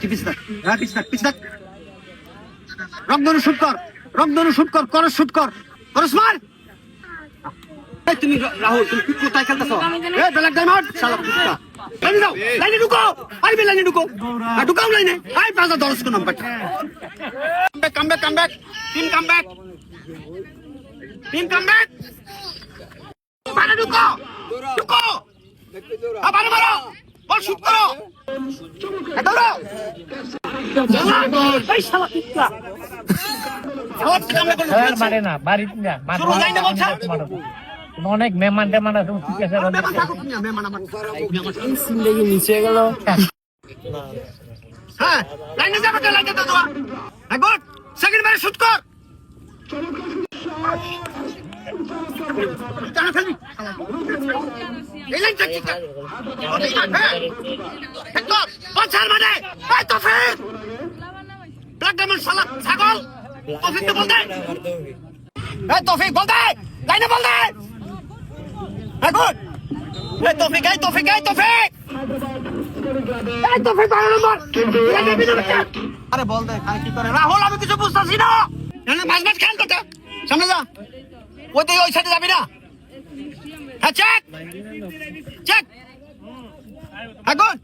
তুই পিছ থাক হ্যাঁ পিছ থাক পিছ থাক। রংধনু শুট কর রংধনু শুট কর করস শুট কর করস মার। তুমি রাহুল তুমি কোথায় খেলতেছো? এ ব্ল্যাক ডায়মন্ড। শালা কুত্তা লাইনে দাও লাইনে ঢুকো। আইবে লাইনে ঢুকো। হ্যাঁ ঢুকাও লাইনে। আই পাঁচা দরস কোন number come back come back team come back team come back মানে ঢুকো ঢুকো আবার এই শালা কুত্তা আওয়াজ থেকে আমরা কোনো আর মারে না বাড়িতে না মারে শুরু লাইনে বলছে? মারো। অনেক মেহমান টেমান আছে ঠিক আছে নিচে গেল হ্যাঁ, লাইনে যাবে তো, লাইনে তো দেওয়া। good. বারে shoot কর। এই লাইন ঠিক ঠিক থাক। হ্যাঁ। ঠিক কর। বল ছাড় মানে। এই তৌফিক। শালা, ছাগল। তৌফিককে বল দে। এই তৌফিক, বল দে। লাইনে বল দে। good. এই তৌফিক, এই তৌফিক, এই তৌফিক। এই তৌফিক বারো নম্বর। লাইনে ভিতরে চল। আরে বল দে কি করে রাহুল আমি কিছু বুঝতেছি না এখানে মাছ মাছ খেয়াল করতে সামনে যা ওই দিকে ওই সাইডে যাবি না হ্যাঁ চেক চেক হ্যাঁ গুড